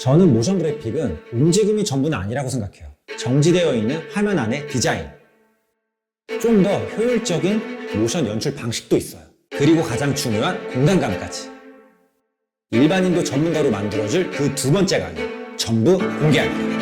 저는 모션 그래픽은 움직임이 전부는 아니라고 생각해요. 정지되어 있는 화면 안의 디자인. 좀 더 효율적인 모션 연출 방식도 있어요. 그리고 가장 중요한 공간감까지. 일반인도 전문가로 만들어줄 그 두 번째 강의. 전부 공개할게요.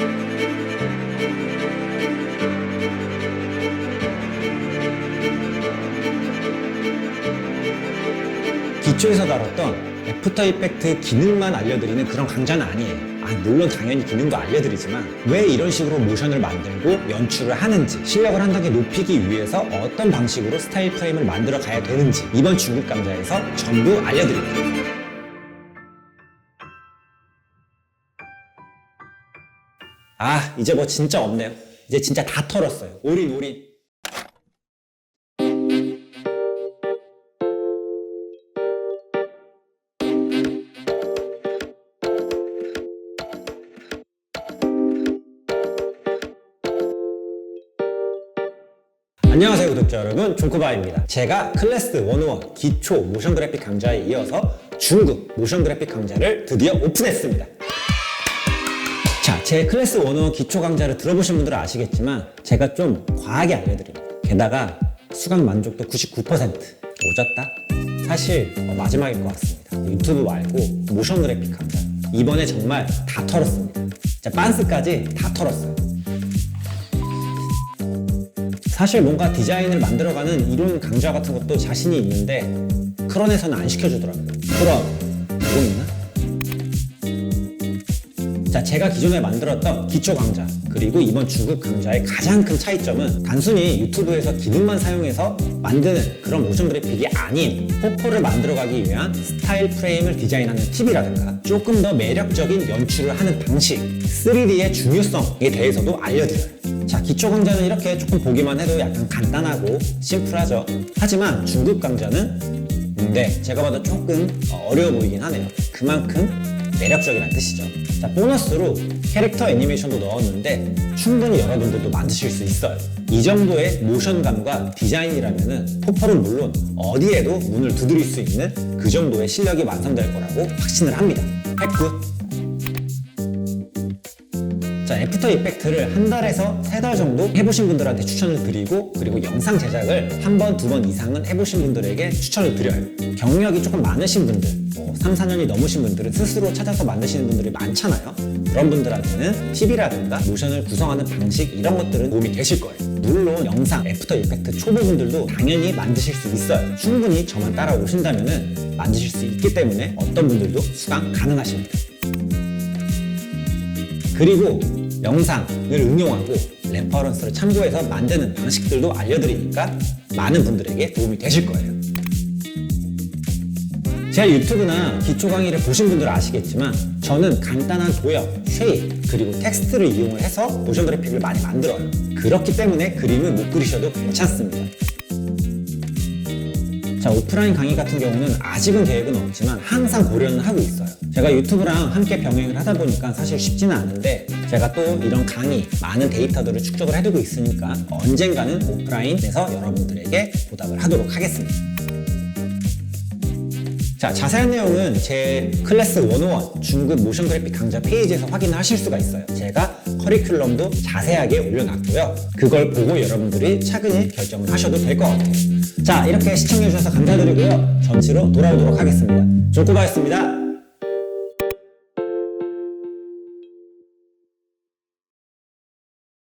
기초에서 다뤘던 애프터 이펙트 기능만 알려드리는 그런 강좌는 아니에요. 아, 물론 당연히 기능도 알려드리지만 왜 이런 식으로 모션을 만들고 연출을 하는지 실력을 한 단계 높이기 위해서 어떤 방식으로 스타일 프레임을 만들어 가야 되는지 이번 중급 강좌에서 전부 알려드립니다. 아 이제 뭐 진짜 없네요. 이제 진짜 다 털었어요. 올인 올인. 안녕하세요 구독자 여러분. 존코바입니다. 제가 클래스 101 기초 모션 그래픽 강좌에 이어서 중급 모션 그래픽 강좌를 드디어 오픈했습니다. 자, 제 클래스 101 기초 강좌를 들어보신 분들은 아시겠지만 제가 좀 과하게 알려드립니다. 게다가 수강 만족도 99% 오졌다? 사실 어, 마지막일 것 같습니다. 유튜브 말고 모션 그래픽 강좌. 이번에 정말 다 털었습니다. 자, 빤스까지 다 털었어요 사실 뭔가 디자인을 만들어가는 이론 강좌 같은 것도 자신이 있는데 크런에서는 안 시켜주더라고요. 그럼 이거 있나? 자, 제가 기존에 만들었던 기초 강좌 그리고 이번 중급 강좌의 가장 큰 차이점은 단순히 유튜브에서 기능만 사용해서 만드는 그런 모션 그래픽이 아닌 포포를 만들어가기 위한 스타일 프레임을 디자인하는 팁이라든가 조금 더 매력적인 연출을 하는 방식 3D의 중요성에 대해서도 알려드려요. 자, 기초 강좌는 이렇게 조금 보기만 해도 약간 간단하고 심플하죠. 하지만 중급 강좌는 음, 네, 제가 봐도 조금 어, 어려워 보이긴 하네요. 그만큼 매력적이라는 뜻이죠. 자, 보너스로 캐릭터 애니메이션도 넣었는데 충분히 여러분들도 만드실 수 있어요. 이 정도의 모션감과 디자인이라면은 포퍼는 물론 어디에도 문을 두드릴 수 있는 그 정도의 실력이 완성될 거라고 확신을 합니다. 핵굿! 자, 애프터 이펙트를 한 달에서 세 달 정도 해보신 분들한테 추천을 드리고 그리고 영상 제작을 한 번, 두 번 이상은 해보신 분들에게 추천을 드려요. 경력이 조금 많으신 분들, 뭐 3, 4년이 넘으신 분들은 스스로 찾아서 만드시는 분들이 많잖아요. 그런 분들한테는 팁이라든가 모션을 구성하는 방식 이런 것들은 도움이 되실 거예요. 물론 영상, 애프터 이펙트 초보분들도 당연히 만드실 수 있어요. 충분히 저만 따라오신다면 만드실 수 있기 때문에 어떤 분들도 수강 가능하십니다. 그리고 영상을 응용하고 레퍼런스를 참고해서 만드는 방식들도 알려드리니까 많은 분들에게 도움이 되실 거예요. 제 유튜브나 기초 강의를 보신 분들은 아시겠지만 저는 간단한 도형, 쉐입, 그리고 텍스트를 이용을 해서 모션 그래픽을 많이 만들어요. 그렇기 때문에 그림을 못 그리셔도 괜찮습니다. 자, 오프라인 강의 같은 경우는 아직은 계획은 없지만 항상 고려는 하고 있어요. 제가 유튜브랑 함께 병행을 하다 보니까 사실 쉽지는 않은데 제가 또 이런 강의, 많은 데이터들을 축적을 해두고 있으니까 언젠가는 오프라인에서 여러분들에게 보답을 하도록 하겠습니다. 자, 자세한 내용은 제 클래스 101 중급 모션 그래픽 강좌 페이지에서 확인을 하실 수가 있어요. 제가 커리큘럼도 자세하게 올려놨고요. 그걸 보고 여러분들이 차근히 결정을 하셔도 될 것 같아요. 자, 이렇게 시청해주셔서 감사드리고요. 전치로 돌아오도록 하겠습니다. 조코바였습니다.